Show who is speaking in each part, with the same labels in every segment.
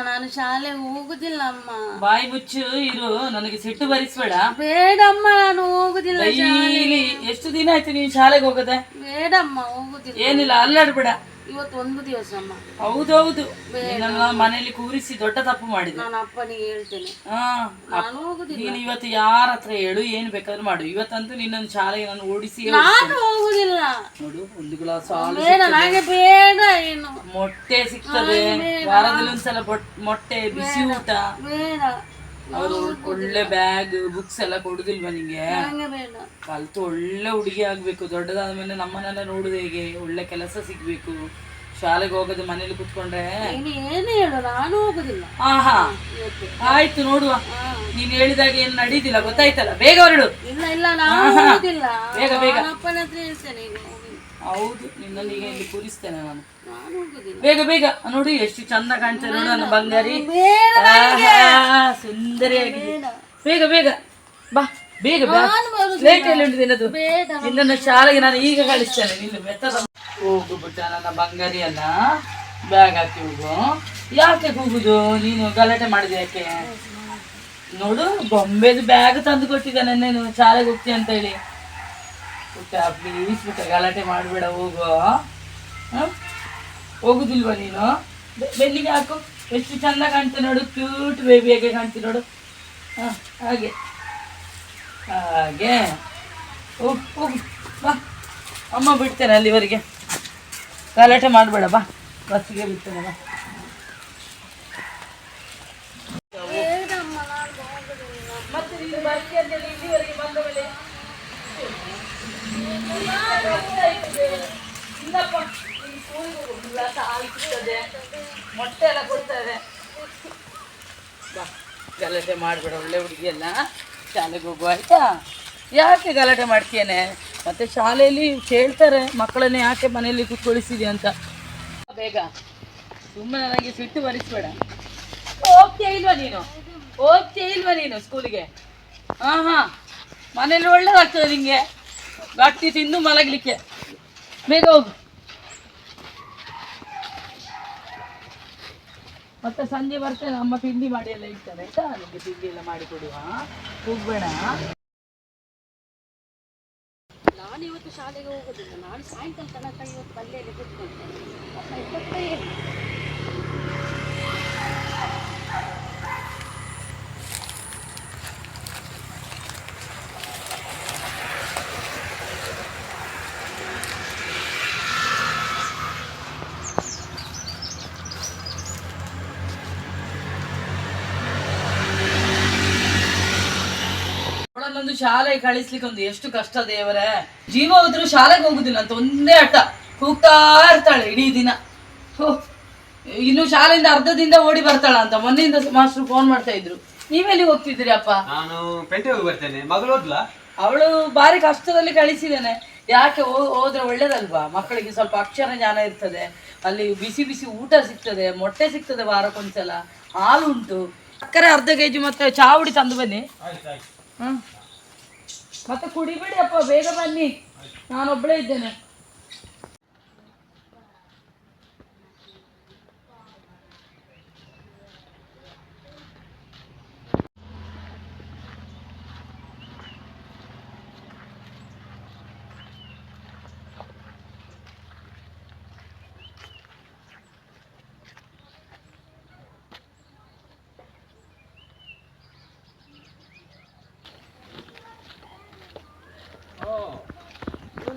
Speaker 1: ನಾನು ಶಾಲೆಗೆ ಹೋಗುದಿಲ್ಲ ಅಮ್ಮ
Speaker 2: ಬಾಯಿ ಮುಚ್ಚು ಇರು ನನಗೆ ಸಿಟ್ಟು ಬರಿಸ್ಬೇಡ.
Speaker 1: ಬೇಡಮ್ಮ ನಾನು ಹೋಗುದಿಲ್ಲ
Speaker 2: ಡೈಲಿ ಎಷ್ಟು ದಿನ ಆಯ್ತು ನೀನು ಶಾಲೆಗೆ ಹೋಗದೆ?
Speaker 1: ಬೇಡಮ್ಮ ಹೋಗುದಿಲ್ಲ.
Speaker 2: ಏನಿಲ್ಲ ಅಲ್ಲಾಡ್ಬೇಡ.
Speaker 1: ಇವತ್ತು ಒಂದು ದಿವಸ ಅಮ್ಮ.
Speaker 2: ಹೌದೌದು. ನಿನ್ನನ್ನ ಮನೆಯಲ್ಲಿ ಕೂರಿಸಿ ದೊಡ್ಡ ತಪ್ಪು ಮಾಡಿದೆ.
Speaker 1: ನಾನು ಅಪ್ಪನಿಗೆ ಹೇಳ್ತೇನೆ.
Speaker 2: ಹಾ
Speaker 1: ನಾನು ಹೋಗುದಿಲ್ಲ.
Speaker 2: ನೀನು ಇವತ್ತು ಯಾರ ಹತ್ರ ಹೇಳು ಏನ್ ಬೇಕಾದ್ರೂ ಮಾಡು. ಇವತ್ತಂತೂ ನಿನ್ನೊಂದು ಶಾಲೆಗೆ ನಾನು ಓಡಿಸಿ
Speaker 1: ನಾನು ಹೋಗುದಿಲ್ಲ.
Speaker 2: ನೋಡು ಒಂದು ಗ್ಲಾಸ್ ಹಾಲು
Speaker 1: ಬೇಡ ನನಗೆ ಬೇಡ ಏನು
Speaker 2: ಮೊಟ್ಟೆ ಸಿಗ್ತದೆ. ವಾರದಲ್ಲಿ ಒಂದ್ಸಲ ಮೊಟ್ಟೆ ಬಿಸಿ ಊಟ.
Speaker 1: ಬೇಡ.
Speaker 2: ಅವರು ಒಳ್ಳೆ ಬ್ಯಾಗ್ ಬುಕ್ಸ್ ಎಲ್ಲ ಕೊಡುದಿಲ್ವಾ ನಿಂಗೆ? ಕಲ್ತು ಒಳ್ಳೆ ಹುಡುಗಿ ಆಗ್ಬೇಕು ದೊಡ್ಡದಾದ ಮೇಲೆ ನಮ್ಮನೆಲ್ಲ ನೋಡುದು ಹೇಗೆ? ಒಳ್ಳೆ ಕೆಲಸ ಸಿಗ್ಬೇಕು. ಶಾಲೆಗೆ ಹೋಗೋದು ಮನೇಲಿ ಕುತ್ಕೊಂಡ್ರೆ.
Speaker 1: ನೀನು ಏನು ಹೇಳು ನಾನು ಹೋಗುದಿಲ್ಲ.
Speaker 2: ಆಹಾ. ಆಯ್ತು ನೋಡುವ. ನೀನ್ ಹೇಳಿದಾಗ ಏನ್ ನಡೀತಿಲ್ಲ ಗೊತ್ತಾಯ್ತಲ್ಲ? ಬೇಗ ಹೊರಡು.
Speaker 1: ಇಲ್ಲ ಇಲ್ಲ
Speaker 2: ಬೇಗ, ಬೇಗ.
Speaker 1: ಅಪ್ಪನ ಹತ್ರ ಹೇಳ್ತೇನೆ.
Speaker 2: ಹೌದು ನಿನ್ನನ್ನು ಈಗ ಇಲ್ಲಿ ಕೂರಿಸ್ತೇನೆ ನಾನು. ಬೇಗ ಬೇಗ ನೋಡಿ ಎಷ್ಟು ಚಂದ ಕಾಣ್ತೇನೆ ನೋಡು ನನ್ನ ಬಂಗಾರಿ. ಸುಂದರಿಯಾಗಿ ಸುಂದರಿಯಾಗಿದೆ ಬೇಗ ಬೇಗ ಬಾ ಬೇಗ. ಲೇಟ್ ಎಲ್ಲಿ ಉಂಟು ನಿನ್ನದು. ನಿನ್ನನ್ನು ಶಾಲೆಗೆ ನಾನು ಈಗ ಕಳಿಸ್ತೇನೆ. ನಿನ್ನ ಬೆತ್ತದ ಹೋಗು ಬಿಟ್ಟ ನನ್ನ ಬಂಗಾರಿ ಅಲ್ಲ ಬ್ಯಾಗ್ ಹಾಕಿ ಹೋಗು. ಯಾಕೆ ಹೋಗುದು ನೀನು ಗಲಾಟೆ ಮಾಡಿದೆ ಯಾಕೆ? ನೋಡು ಬೊಂಬೆದು ಬ್ಯಾಗ್ ತಂದು ಕೊಟ್ಟಿದ್ದಾನೆ ನಾನು ಶಾಲೆಗೆ ಹೋಗ್ತೀನಿ ಅಂತ ಹೇಳಿ. ಪುಟ್ಟ ಗಲಾಟೆ ಮಾಡಬೇಡ ಹೋಗು ಹೋಗುದಿಲ್ವ ನೀನು? ಬೆಲ್ಲಿಗೆ ಹಾಕು. ಎಷ್ಟು ಚಂದ ಕಾಣ್ತೆ ನೋಡು ಕ್ಯೂಟ್ ಬೇಬಿ ಹೇಗೆ ಕಾಣ್ತಿ ನೋಡು. ಹಾಗೆ. ಹಾಗೆ. ಹೋಗಿ ಹೋಗು. ಬಾ. ಅಮ್ಮ ಬಿಡ್ತೇನೆ ಅಲ್ಲಿವರೆಗೆ. ಗಲಾಟೆ ಮಾಡಬೇಡ, ಬಾ. ಬಸ್ಸಿಗೆ ಬಿಡ್ತೇನೆ, ಬಾ
Speaker 1: ಬೇಡಮ್ಮ ನಾನು ಹೋಗುದಿಲ್ಲ
Speaker 2: ಮತ್ತೆ ನೀನು ಬರ್ತೀಯ ಅಂತೇಳಿ ಇಲ್ಲಿವರೆಗೆ ಬಂದ ಮೇಲೆ ಮೊಟ್ಟೆ ಎಲ್ಲ ಕೊಡ್ತಾರೆ ಬಾ ಗಲಾಟೆ ಮಾಡಬೇಡ ಒಳ್ಳೆ ಹುಡುಗಿಯಲ್ಲ ಶಾಲೆಗೆ ಹೋಗು, ಆಯ್ತಾ? ಯಾಕೆ ಗಲಾಟೆ ಮಾಡ್ತೀಯನೆ? ಮತ್ತೆ ಶಾಲೆಯಲ್ಲಿ ಕೇಳ್ತಾರೆ, ಮಕ್ಕಳನ್ನ ಯಾಕೆ ಮನೆಯಲ್ಲಿ ಕೂತ್ಕೊಳಿಸಿದೆ ಅಂತ. ಬೇಗ ಸುಮ್ಮನೆ ನನಗೆ ಸಿಟ್ಟು ಬರಿಸ್ಬೇಡ. ಹೋಗ್ತೀಯ ಇಲ್ವಾ ನೀನು? ಹೋಗ್ತೀಯ ಇಲ್ವಾ ನೀನು ಸ್ಕೂಲಿಗೆ ಹಾ ಹಾ ಮನೇಲಿ ಒಳ್ಳೇದಾಗ್ತದೆ ನಿಂಗೆ. ಗಟ್ಟಿ ತಿಂದು ಮಲಗಲಿಕ್ಕೆ. ಬೇಗ ಹೋಗು. ಮತ್ತೆ ಸಂಜೆ ಬರ್ತೇನೆ ಅಮ್ಮ ತಿಂಡಿ ಮಾಡಿ ಎಲ್ಲ ಇಡ್ತಾರೆ, ಆಯ್ತಾ? ನಿಮಗೆ ತಿಂಡಿ ಎಲ್ಲ ಮಾಡಿ ಕೊಡುವ. ಹೋಗ್ಬೇಡ.
Speaker 1: ನಾನು ಇವತ್ತು ಶಾಲೆಗೆ ಹೋಗುದಿಲ್ಲ. ನಾನು ಸಾಯಂಕಾಲ ತನಕ ಇವತ್ತು ಪಲ್ಯಲ್ಲಿ ಕೂತ್ಕೊಳ್ತೇನೆ ಇಪ್ಪತ್ತೇ
Speaker 2: ಶಾಲೆಗೆ ಕಳಿಸ್ಲಿಕ್ಕೆ ಒಂದು ಎಷ್ಟು ಕಷ್ಟ ದೇವರೇ. ಜೀವ ಹೋದ್ರು ಶಾಲೆಗೆ ಹೋಗುದಿಲ್ಲ ಅಂತ ಒಂದೇ ಅಟ್ಟ ಕೂಗ್ತಾ ಇರ್ತಾಳೆ ಇಡೀ ದಿನ. ಇನ್ನು ಶಾಲೆಯಿಂದ ಅರ್ಧದಿಂದ ಓಡಿ ಬರ್ತಾಳ ಅಂತ ಮೊನ್ನೆಯಿಂದ ಮಾಸ್ಟರ್ ಫೋನ್ ಮಾಡ್ತಾ ಇದ್ರು. ನೀವೆಲ್ಲಿ ಹೋಗ್ತಿದ್ದೀರಿ ಅಪ್ಪ?
Speaker 3: ನಾನು ಪೇಟೆ ಹೋಗಿ ಬರ್ತೇನೆ. ಮಗಳು ಓದ್ಲಾ?
Speaker 2: ಅವಳು ಬಾರಿ ಕಷ್ಟದಲ್ಲಿ ಕಳಿಸಿದ್ದೇನೆ. ಯಾಕೆ ಹೋದ್ರೆ ಒಳ್ಳೇದಲ್ವಾ? ಮಕ್ಕಳಿಗೆ ಸ್ವಲ್ಪ ಅಕ್ಷರ ಜ್ಞಾನ ಇರ್ತದೆ. ಅಲ್ಲಿ ಬಿಸಿ ಬಿಸಿ ಊಟ ಸಿಗ್ತದೆ ಮೊಟ್ಟೆ ಸಿಗ್ತದೆ ವಾರಕ್ಕೊಂದ್ಸಲ. ಹಾಲು ಉಂಟು. ಸಕ್ಕರೆ ಅರ್ಧ ಕೆಜಿ ಮತ್ತೆ ಚಾವುಡಿ ತಂದು ಬನ್ನಿ. ಹ್ಮ್. ಮತ್ತೆ ಕುಡಿಬೇಡಿ ಅಪ್ಪ ಬೇಗ ಬನ್ನಿ. ನಾನೊಬ್ಬಳೇ ಇದ್ದೇನೆ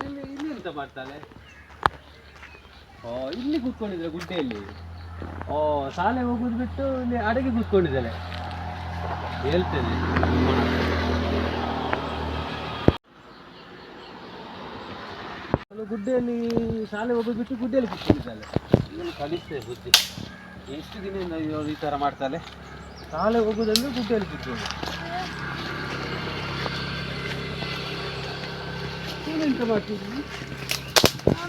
Speaker 3: ಇಲ್ಲಿ ಇಲ್ಲಿ ಎಂತ ಮಾಡ್ತಾಳೆ? ಓ ಇಲ್ಲಿ ಕೂತ್ಕೊಂಡಿದ್ರೆ ಗುಡ್ಡೆಯಲ್ಲಿ. ಓ ಶಾಲೆ ಹೋಗುದು ಬಿಟ್ಟು ಇಲ್ಲಿ ಅಡಗೆ ಕೂತ್ಕೊಂಡಿದ್ದಾಳೆ. ಹೇಳ್ತೇನೆ. ಗುಡ್ಡೆಯಲ್ಲಿ ಶಾಲೆ ಹೋಗೋದು ಬಿಟ್ಟು ಗುಡ್ಡೆಯಲ್ಲಿ ಕೂತ್ಕೊಂಡಿದ್ದಾಳೆ. ಇದನ್ನು ಕಲಿಸ್ತೇವೆ ಬುದ್ಧಿ. ಎಷ್ಟು ದಿನದಿಂದ ಈ ಥರ ಮಾಡ್ತಾಳೆ? ಶಾಲೆ ಹೋಗೋದಂದ್ರೆ ಗುಡ್ಡೆಯಲ್ಲಿ ಕೂತ್ಕೊಂಡು ನೀನೆಂತ ಮಾಡ್ತೀನಿ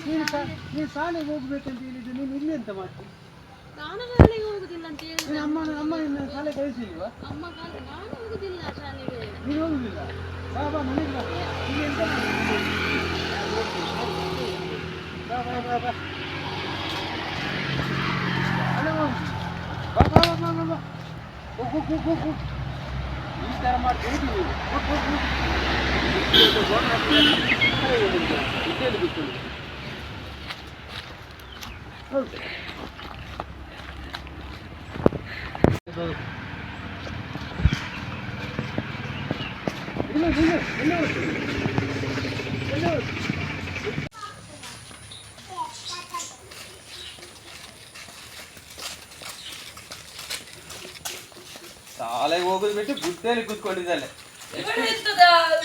Speaker 3: ನೀನು ಶಾ- ನೀನು ಶಾಲೆಗೆ ಹೋಗ್ಬೇಕಂತ ಹೇಳಿದ್ದು ನೀನು ಇಲ್ಲಿ ಎಂತ ಮಾಡ್ತೀನಿ
Speaker 1: ನಾನು ಶಾಲೆಗೆ ಹೋಗುದಿಲ್ಲ ಅಂತ ಹೇಳಿ
Speaker 3: ಅಮ್ಮ ಅಮ್ಮ ನಿನ್ನ ಶಾಲೆ ಕಳಿಸಿಲ್ವಾ?
Speaker 1: ಅಮ್ಮ ಕಾಲ ನಾನು ಹೋಗುದಿಲ್ಲ ಶಾಲೆಗೆ.
Speaker 3: ನೀನು ಹೋಗುದಿಲ್ಲ? ಬಾ ಬಾ ಮನೆಗೆ ಬಾ. ನೀನು ಎಂತ? ಬಾ ಬಾ ಬಾ ಬಾ ಹೋಗು. ಬಾ ಬಾ ಬಾ ಬಾ ಹೋಗು ಹೋಗು ಹೋಗು ಈ ಥರ ಮಾಡ್ಕೊಂಡು ನೀನು ಹೋಗು ಹೋಗು ಇದು ಗೋಣ ಹಾಕಿದ್ರೆ ಕೈ ಹಿಡಿದು ಗುಡ್ಡೆಯಲ್ಲಿ ಕೂತ್ಕೊಂಡು ಹೌದು ಹೌದು. ಇಲ್ಲ ಇಲ್ಲ ಇಲ್ಲ ಹೋಗ್ತು. ಇಲ್ಲ ಹೋಗ್ತು. ಶಾಲೆಗೆ ಹೋಗೋದು ಬಿಟ್ಟು ಗುಡ್ಡೆಯಲ್ಲಿ ಕೂತ್ಕೊಂಡಿದ್ದಾಳೆ
Speaker 2: ಇವಳು ಎಂತದ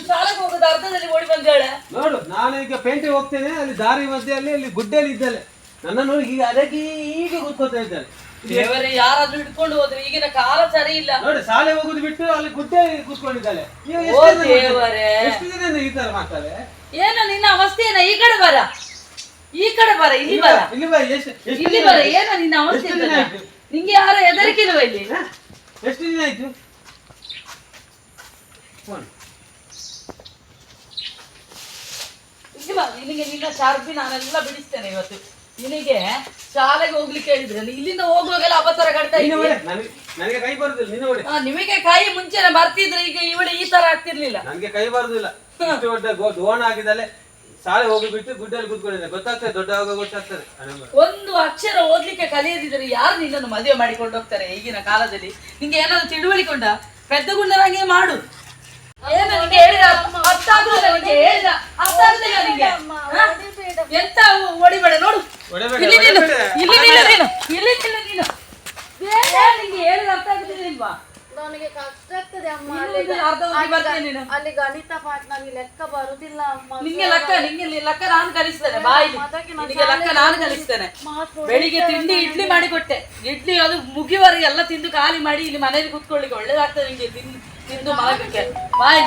Speaker 2: ಶಾಲೆಗೆ ಹೋಗೋದು ಅರ್ಧದಲ್ಲಿ ಓಡಿ ಬಂದಾಳೆ
Speaker 3: ನೋಡು ನಾನು ಈಗ ಪೇಂಟಿಗೆ ಹೋಗ್ತೇನೆ ಅಲ್ಲಿ ದಾರಿ ಮಧ್ಯೆಯಲ್ಲಿ ಅಲ್ಲಿ ಗುಡ್ಡೆಯಲ್ಲಿ ನನ್ನ ನನ್ನನ್ನು ಈಗ ಅದಕ್ಕೆ ಈಗ ಕೂತ್ಕೊಳ್ತಾ ಇದ್ದಾಳೆ
Speaker 2: ದೇವರೇ ಯಾರಾದ್ರೂ ಹಿಡ್ಕೊಂಡು ಹೋದ್ರೆ ಈಗಿನ ಕಾಲ ಸರಿ ಇಲ್ಲ.
Speaker 3: ನೋಡಿ ಶಾಲೆ ಹೋಗುದು ಬಿಟ್ಟು ಅಲ್ಲಿ ಗುಡ್ಡೆ ಕೂತ್ಕೊಂಡಿದ್ದಾಳೆ.
Speaker 2: ಓ
Speaker 3: ಎಷ್ಟು ದಿನ
Speaker 2: ದೇವರೇ.
Speaker 3: ಎಷ್ಟು ದಿನ ಈ ತರ ಮಾಡ್ತಾರೆ
Speaker 2: ಏನ ನಿನ್ನ ಅವಸ್ಥೆ ಏನ? ಈ ಕಡೆ ಬರ. ಈ ಕಡೆ ಬರ ಇಲ್ಲಿ ಬರ.
Speaker 3: ಇಲ್ಲಿ ಬಾ ಎಷ್ಟು ಎಷ್ಟು
Speaker 2: ಇಲ್ಲಿ
Speaker 3: ದಿನ
Speaker 2: ಬರ.
Speaker 3: ಆಯ್ತು?
Speaker 2: ಏನ ನಿನ್ನ ಅವಸ್ಥೆ
Speaker 3: ಎಷ್ಟು ದಿನ
Speaker 2: ಎಂತದ?
Speaker 3: ಆಯ್ತು?
Speaker 2: ನಿಂಗೆ ಯಾರ ಹೆದರಿಕೆ ಇಲ್ವಾ ಇಲ್ಲಿ?
Speaker 3: ಎಷ್ಟು ದಿನ ಆಯ್ತು?
Speaker 2: ಇಲ್ಲಿ ನಿನಗೆ ನಿನ್ನ ಚಾರ್ಬಿ ನಾನೆಲ್ಲ ಬಿಡಿಸ್ತೇನೆ ಇವತ್ತು. ನಿನಗೆ ಶಾಲೆಗೆ ಹೋಗ್ಲಿಕ್ಕೆ ಹೇಳಿದ್ರೆ ಇಲ್ಲಿಂದ ಹೋಗುವಾಗೆಲ್ಲ ಅಪತರ ಕಟ್ತಾ
Speaker 3: ನೀನು ನನಗೆ ಕೈ ಬರುದಿಲ್ಲ ನಿನ್ನ
Speaker 2: ಆ, ನಿಮಗೆ ಕೈ ಮುಂಚೆನೆ ಬರ್ತಿದ್ರೆ ಈಗ ಇವಳು ಈ ತರ ಆಗ್ತಿರ್ಲಿಲ್ಲ.
Speaker 3: ನನಗೆ ಕೈ ಬರುದಿಲ್ಲ. ಇಷ್ಟು ದೊಡ್ಡ ಗೋ- ದೋಣ ಆಗಿದ್ದಾಳೆ ಶಾಲೆ ಹೋಗಿ ಬಿಟ್ಟು ಗುಡ್ಡೆಯಲ್ಲಿ ಕೂತ್ಕೊಂಡಿದ್ದೆ. ಗೊತ್ತಾಗ್ತದೆ ದೊಡ್ಡ ಆಗ ಗೊತ್ತಾಗ್ತದೆ
Speaker 2: ಒಂದು ಅಕ್ಷರ ಓದ್ಲಿಕ್ಕೆ ಕಲಿಯದಿದ್ರೆ ಯಾರು ನಿನ್ನನ್ನು ಮದುವೆ ಮಾಡಿಕೊಂಡು ಹೋಗ್ತಾರೆ ಈಗಿನ ಕಾಲದಲ್ಲಿ? ನಿಂಗೆ ಏನಾದ್ರು ತಿಳುವಳಿಕೊಂಡ ಪೆದ್ದ ಗುಂಡನಾಗೆ ಮಾಡು. ಏನು ನಿಂಗೆ ಹೇಳಿದ ಅರ್ಥ ಆದ್ರೂ ನನಗೆ ಹೇಳಿದ ಅರ್ಥ ಆಗುದಿಲ್ಲ ನಿಂಗೆ ಎಂತ ಹೊಡಿಬೇಡ ನೋಡು. ಇಲ್ಲಿ ನಿಲ್ಲು. ಇಲ್ಲಿ ನಿಲ್ಲು ನೀನು. ಇಲ್ಲಿ ನಿಲ್ಲು ನೀನು. ನಿಂಗೆ ಹೇಳಿದ ಅರ್ಥ ಆಗುದಿಲ್ವಾ
Speaker 1: ನನಗೆ ಕಷ್ಟ ಆಗ್ತದೆ ಅಮ್ಮ ಅಲ್ಲಿ
Speaker 2: ಅರ್ಧ ಹೋಗಿ ಬರ್ತೀಯ ನೀನು.
Speaker 1: ಅಲ್ಲಿ ಗಣಿತ ಪಾಠ ಲೆಕ್ಕ ಬರುದಿಲ್ಲ ಅಮ್ಮ.
Speaker 2: ನಿಂಗೆ ಲೆಕ್ಕ ನಿಂಗೆ ಲಿ- ಲೆಕ್ಕ ನಾನು ಕಲಿಸ್ತೇನೆ ಬಾಯಿ ನಿನಗೆ ಲೆಕ್ಕ ನಾನು ಕಲಿಸ್ತೇನೆ. ಬೆಳಿಗ್ಗೆ ತಿಂಡಿ ಇಡ್ಲಿ ಮಾಡಿ ಕೊಟ್ಟೆ ಇಡ್ಲಿ ಅದು ಮುಗಿಯುವವರೆಗೆ ಎಲ್ಲ ತಿಂದು ಖಾಲಿ ಮಾಡಿ ಇಲ್ಲಿ ಮನೆಯಲ್ಲಿ ಕುತ್ಕೊಳ್ಳಿಕ್ಕೆ ಒಳ್ಳೇದಾಗ್ತದೆ ನಿಂಗೆ ತಿಂದು ತಿಂದು ಮಲಗಕ್ಕೆ. ಬಾಯಿ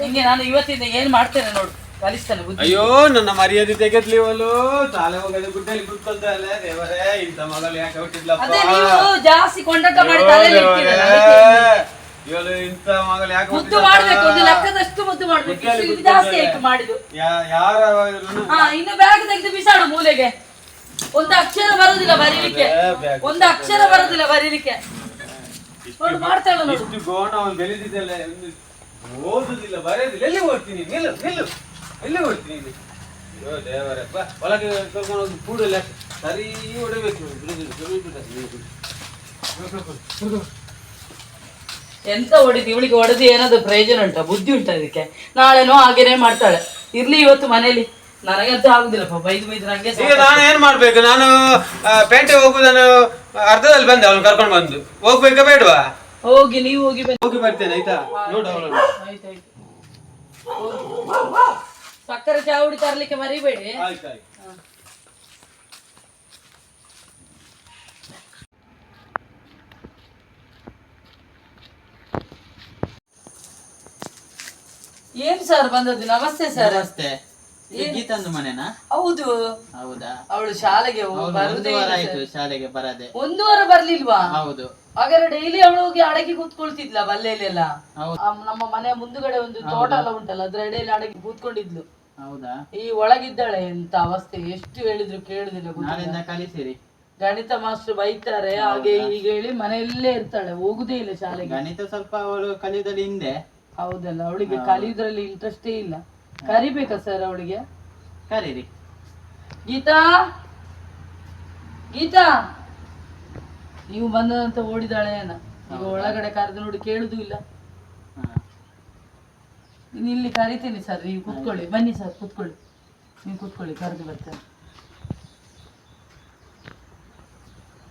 Speaker 2: ನಿಂಗೆ ನಾನು ಇವತ್ತಿಂದ ಏನ್ ಮಾಡ್ತೇನೆ ನೋಡು. ಕಲಿಸ್ತೇನೆ ಬುದ್ಧಿ.
Speaker 3: ಅಯ್ಯೋ ನನ್ನ ಮರ್ಯಾದೆ ತೆಗೆದ್ಲಿವಲು ತಾಲೆ ಹೋಗದೆ ಗುಡ್ಡಲ್ಲಿ ಕೂತ್ಕೊಳ್ತಾಳೆ. ದೇವರೇ ಇಂಥ ಮಗಳು ಯಾಕೆ ಹುಟ್ಟಿದ್ಲಪ್ಪ?
Speaker 2: ಅದೇ ನೀವು ಜಾಸ್ತಿ ಕೊಂಡಾಟ ಮಾಡಿ ತಲೆಯಲ್ಲಿ ಅದಕ್ಕೆ.
Speaker 3: ಇವಳು ಇಂಥ ಮಗಳು ಯಾಕೆ
Speaker 2: ಮುದ್ದು? ಮಾಡ್ಬೇಕು ಒಂದು ಲೆಕ್ಕದಷ್ಟು ಮುದ್ದು ಮಾಡ್ಬೇಕು. ಜಾಸ್ತಿ. ಆಯ್ತು ಮಾಡಿದ್ದು.
Speaker 3: ಯಾ- ಯಾರ
Speaker 2: ಹಾ ಇನ್ನು ಬ್ಯಾಗ್ ತೆಗೆದು ಬಿಸಾಡು ಮೂಲೆಗೆ. ಒಂದು ಅಕ್ಷರ ಬರೋದಿಲ್ಲ ಬರೀಲಿಕ್ಕೆ. ಒಂದು ಅಕ್ಷರ ಬರೋದಿಲ್ಲ ಬರೀಲಿಕ್ಕೆ. ನೋಡು ಮಾಡ್ತಾಳ ನೋಡು.
Speaker 3: ಇಷ್ಟು ಗೋಣ ಅವನು ಬೆಳೆದಿದ್ದಲ್ಲ ಓದುದಿಲ್ಲ ಬರೆಯೋದಿಲ್ಲ. ಎಲ್ಲಿ ಓದ್ತೀನಿ? ನಿಲ್ಲು ನಿಲ್ಲು. ಎಲ್ಲಿ ಓದ್ತೀನಿ ಇಲ್ಲಿ? ಅಯ್ಯೋ ದೇವರೇ. ಬಾ ಒಳಗೆ ಕರ್ಕೊಂಡು ಹೋಗಿ ಕೂಡಲ್ಲ ಸರಿ ಹೊಡಿಬೇಕು. ಬಿಡುದಿಲ್ಲ.
Speaker 2: ಎಂತ ಹೊಡಿದು ಇವಳಿಗೆ ಹೊಡೆದು ಏನಾದ್ರು ಪ್ರಯೋಜನ ಉಂಟಾ? ಬುದ್ಧಿ ಉಂಟಾ ಇದಕ್ಕೆ? ನಾಳೆನೋ ಹಾಗೇನೆ ಮಾಡ್ತಾಳೆ. ಇರ್ಲಿ ಇವತ್ತು ಮನೇಲಿ. ನನಗಂತೂ ಆಗುದಿಲ್ಲಪ್ಪ. ಬೈದು ಬೈದು ನಂಗೆ
Speaker 3: ಈಗ ನಾನು ಏನ್ ಮಾಡ್ಬೇಕು? ನಾನು ಪೇಂಟೆ ಹೋಗುದನ್ನು ಅರ್ಧದಲ್ಲಿ ಬಂದೆ ಅವನು ಕರ್ಕೊಂಡು ಬಂದು. ಹೋಗ್ಬೇಕಾ ಬೇಡವಾ?
Speaker 2: ಹೋಗಿ ನೀವು ಹೋಗಿ
Speaker 3: ಹೋಗಿ ಬರ್ತೇನೆ ಆಯ್ತಾ? ನೋಡು ಅವಳನ್ನು.
Speaker 2: ಆಯ್ತಾಯ್ತು ಸಕ್ಕರೆ ಚಾವುಡಿ ತರ್ಲಿಕ್ಕೆ ಮರಿಬೇಡಿ.
Speaker 3: ಆಯ್ತಾಯ್ತು
Speaker 2: ಏನ್ ಸರ್ ಬಂದದ್ದು? ನಮಸ್ತೆ ಸರ್
Speaker 4: ನಮಸ್ತೆ. ಇದು ಗೀತಂದು ಮನೆನಾ?
Speaker 2: ಹೌದು.
Speaker 4: ಹೌದಾ?
Speaker 2: ಅವಳು ಶಾಲೆಗೆ ಹೋಗಿ
Speaker 4: ಹೌದು,
Speaker 2: ಬರುದೇ
Speaker 4: ಒಂದು ವಾರ
Speaker 2: ಇಲ್ಲ
Speaker 4: ಆಯ್ತು
Speaker 2: ಸರ್.
Speaker 4: ಶಾಲೆಗೆ ಬರದೆ.
Speaker 2: ಒಂದು ವಾರ ಬರ್ಲಿಲ್ವಾ?
Speaker 4: ಹೌದು.
Speaker 2: ಹಾಗಾದ್ರೆ ಡೈಲಿ ಅವಳು ಹೋಗಿ ಅಡಗಿ ಕೂತ್ಕೊಳ್ತಿದ್ಲ ಬಲ್ಲೆಲೆಲ್ಲ. ಆ, ನಮ್ಮ ಮನೆ ಮುಂದುಗಡೆ ಒಂದು ತೋಟ ಎಲ್ಲ ಉಂಟಲ್ಲ ಅದ್ರ ಎಡೆಯಲ್ಲಿ ಅಡಗಿ ಕೂತ್ಕೊಂಡಿದ್ಲು.
Speaker 4: ಹೌದಾ?
Speaker 2: ಈ ಒಳಗಿದ್ದಾಳೆ ಎಂತ ಅವಸ್ಥೆ ಎಷ್ಟು ಹೇಳಿದ್ರು ಕೇಳುದಿಲ್ಲ ಗೊತ್ತಿಲ್ಲ.
Speaker 4: ಕಲಿಸಿರಿ?
Speaker 2: ಗಣಿತ ಮಾಸ್ಟರ್ ಬೈತಾರೆ ಹಾಗೆ ಹೀಗೆ ಹೇಳಿ ಮನೆಯಲ್ಲೇ ಇರ್ತಾಳೆ ಹೋಗುದೇ ಇಲ್ಲ ಶಾಲೆಗೆ.
Speaker 4: ಗಣಿತ ಸ್ವಲ್ಪ ಅವಳು ಕಲಿಯುದ್ರಲ್ಲಿ ಹಿಂದೆ.
Speaker 2: ಹೌದಲ್ಲ ಅವಳಿಗೆ ಕಲಿಯುದ್ರಲ್ಲಿ ಇಂಟ್ರೆಸ್ಟೇ ಇಲ್ಲ. ಕರಿಬೇಕಾ ಸರ್ ಅವಳಿಗೆ?
Speaker 4: ಕರೀರಿ.
Speaker 2: ಗೀತಾ? ಗೀತಾ? ನೀವು ಬಂದಂತ ಓಡಿದಾಳೆ ಏನ ಈಗ ಒಳಗಡೆ ಕರೆದು ನೋಡಿ ಕೇಳುದು ಇಲ್ಲ.
Speaker 4: ನೀನು
Speaker 2: ಇನ್ನು ಇಲ್ಲಿ ಕರಿತೀನಿ ಸರ್ ನೀವು ಕುತ್ಕೊಳ್ಳಿ. ಬನ್ನಿ ಸರ್ ಕುತ್ಕೊಳ್ಳಿ. ನೀವು ಕುತ್ಕೊಳ್ಳಿ ಕರೆದು ಬರ್ತೇನೆ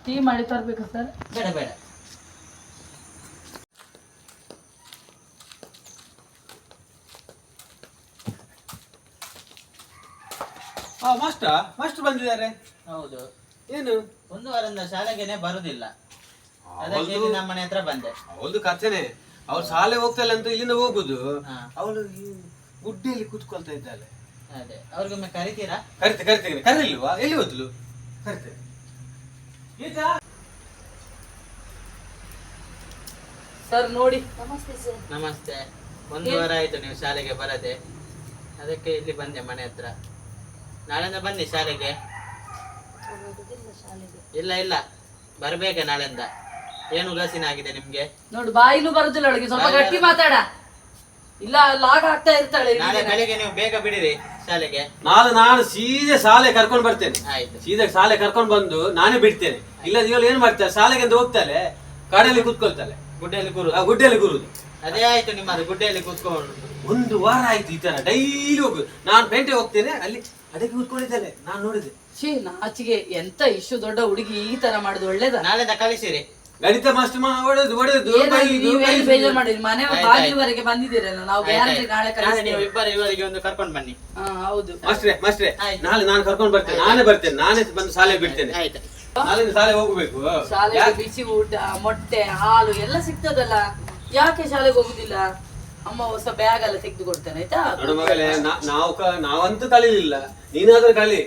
Speaker 2: ಟೀ ಮಾಡಿ ತರ್ಬೇಕಾ ಸರ್
Speaker 4: ಬೇಡ ಬೇಡ.
Speaker 3: ಹಾ ಮಾಸ್ಟರ್ ಮಾಸ್ಟರ್ ಬಂದಿದ್ದಾರೆ.
Speaker 4: ಹೌದು.
Speaker 3: ಏನು?
Speaker 4: ಒಂದು ವಾರದಿಂದ ಶಾಲೆಗೆನೆ ಬರುದಿಲ್ಲ. ಅದಕ್ಕೆ ಇಲ್ಲಿ ನಮ್ಮ ಮನೆ ಹತ್ರ ಬಂದೆ.
Speaker 3: ಅವಳದು ಕಥೆನೆ ಅವ್ರು ಶಾಲೆ ಹೋಗ್ತಾಳೆ ಅಂತ ಇಲ್ಲಿಂದ ಹೋಗುದು.
Speaker 4: ಹಾ.
Speaker 3: ಅವಳು ಈ ಗುಡ್ಡೆಯಲ್ಲಿ ಕೂತ್ಕೊಳ್ತಾ ಇದ್ದಾಳೆ.
Speaker 4: ಅದೇ. ಅವ್ರಿಗೊಮ್ಮೆ ಕರಿತೀರಾ?
Speaker 3: ಕರಿತೆ ಕರಿತೇನೆ ಕರಿಲ್ವಾ ಎಲ್ಲಿ ಹೋದ್ಲು? ಕರಿತೇನೆ
Speaker 2: ಸರ್ ನೋಡಿ.
Speaker 1: ನಮಸ್ತೆ ಸರ್.
Speaker 4: ನಮಸ್ತೆ. ಒಂದು ವಾರ ಆಯ್ತು ನೀವು ಶಾಲೆಗೆ ಬರದೆ. ಅದಕ್ಕೆ ಇಲ್ಲಿ ಬಂದೆ ಮನೆ ಹತ್ರ. ನಾಳೆ ಬನ್ನಿ ಶಾಲೆಗೆ. ಇಲ್ಲ ಇಲ್ಲ. ಬರ್ಬೇಕೆ ನಾಳೆಂದ ಏನು ಉದಾಸೀನ ಆಗಿದೆ ನಿಮ್ಗೆ?
Speaker 2: ನೋಡು ಬಾಯಿನೂ ಬರುದಿಲ್ಲ ಅವಳಿಗೆ. ಸ್ವಲ್ಪ ಗಟ್ಟಿ ಮಾತಾಡ. ಇಲ್ಲ ಲಾಗ್ ಆಗ್ತಾ ಇರ್ತಾಳೆ
Speaker 4: ನಾಳೆ. ಬೆಳಿಗ್ಗೆ ನೀವು ಬೇಗ ಬಿಡಿರಿ ಶಾಲೆಗೆ.
Speaker 3: ನಾಳೆ ನಾನು ಸೀದೆ ಶಾಲೆ ಕರ್ಕೊಂಡು ಬರ್ತೇನೆ.
Speaker 4: ಆಯ್ತು.
Speaker 3: ಸೀದಾ ಶಾಲೆ ಕರ್ಕೊಂಡು ಬಂದು ನಾನೇ ಬಿಡ್ತೇನೆ. ಇಲ್ಲ ನೀವು ಏನ್ ಮಾಡ್ತಾರೆ? ಶಾಲೆಗೆ ಅಂತ ಹೋಗ್ತಾಳೆ ಕಾಡಲ್ಲಿ ಕೂತ್ಕೊಳ್ತಾಳೆ.
Speaker 4: ಗುಡ್ಡೆಯಲ್ಲಿ ಕೂರು
Speaker 3: ಆ ಗುಡ್ಡೆಯಲ್ಲಿ ಕೂರುದು.
Speaker 4: ಅದೇ ಆಯ್ತು ನಿಮ್ಮದು ಗುಡ್ಡೆಯಲ್ಲಿ ಕೂತ್ಕೊಂಡು.
Speaker 3: ಒಂದು ವಾರ ಆಯ್ತು ಈ ತರ. ಡೈಲಿ ಹೋಗುದು. ನಾನು ಪೇಂಟೆ ಹೋಗ್ತೇನೆ ಅಲ್ಲಿ ಅದಕ್ಕೆ ಕೂತ್ಕೊಂಡಿದ್ದಾಳೆ. ನಾನು ನೋಡಿದೆ.
Speaker 2: ಛೀ ನಾಚಿಗೆ ಎಂತ ಇಷ್ಟು ದೊಡ್ಡ ಹುಡುಗಿ ಈ ತರ ಮಾಡುದು ಒಳ್ಳೇದ
Speaker 4: ನಾಳೆ ಕಳಿಸಿರಿ
Speaker 3: ಗಣಿತ ಮಾಸ್ಟರ್ ಮಾ ಹೊಡೆದು ಹೊಡೆದು
Speaker 2: ನೀವೇನು ಬೇಜಾರು ಮಾಡಿರಿ ಮನೆ ಬಾಗಿಲುವರೆಗೆ ಬಂದಿದ್ದೀರಲ್ಲ ನಾವು ಗ್ಯಾರಂಟಿ ನಾಳೆ
Speaker 4: ನಾಳೆ
Speaker 2: ಕಳಿಸ್ತೇವೆ
Speaker 4: ನೀವು ಇಬ್ಬರು ಇವರಿಗೆ ಒಂದು ಕರ್ಕೊಂಡು ಬನ್ನಿ.
Speaker 2: ಹಾ ಹೌದು.
Speaker 3: ಮಾಸ್ಟ್ರೆ ಮಾಸ್ಟ್ರೆ
Speaker 4: ಆಯ್ತು.
Speaker 3: ನಾಳೆ ನಾನು ಕರ್ಕೊಂಡು ಬರ್ತೇನೆ ನಾನೇ ಬರ್ತೇನೆ ನಾನೇ ಬಂದು ಶಾಲೆಗೆ ಬಿಡ್ತೇನೆ.
Speaker 4: ಆಯ್ತು
Speaker 3: ನಾಳೆ ಶಾಲೆಗೆ ಹೋಗ್ಬೇಕು.
Speaker 2: ಶಾಲೆಗೆ
Speaker 3: ಯಾಕೆ?
Speaker 2: ಬಿಸಿ ಊಟ ಮೊಟ್ಟೆ ಹಾಲು ಎಲ್ಲ ಸಿಗ್ತದಲ್ಲ. ಯಾಕೆ ಶಾಲೆಗೆ ಹೋಗುದಿಲ್ಲ? ಅಮ್ಮ ಹೊಸ ಬ್ಯಾಗ್ ಎಲ್ಲ ತೆಗೆದು ಕೊಡ್ತೇನೆ ಆಯ್ತಾ?
Speaker 3: ನೋಡು ಮಗಳೇ ನಾ- ನಾವು ಕ- ನಾವಂತೂ ಕಲೀಲಿಲ್ಲ. ನೀನಾದ್ರೂ ಕಲಿ.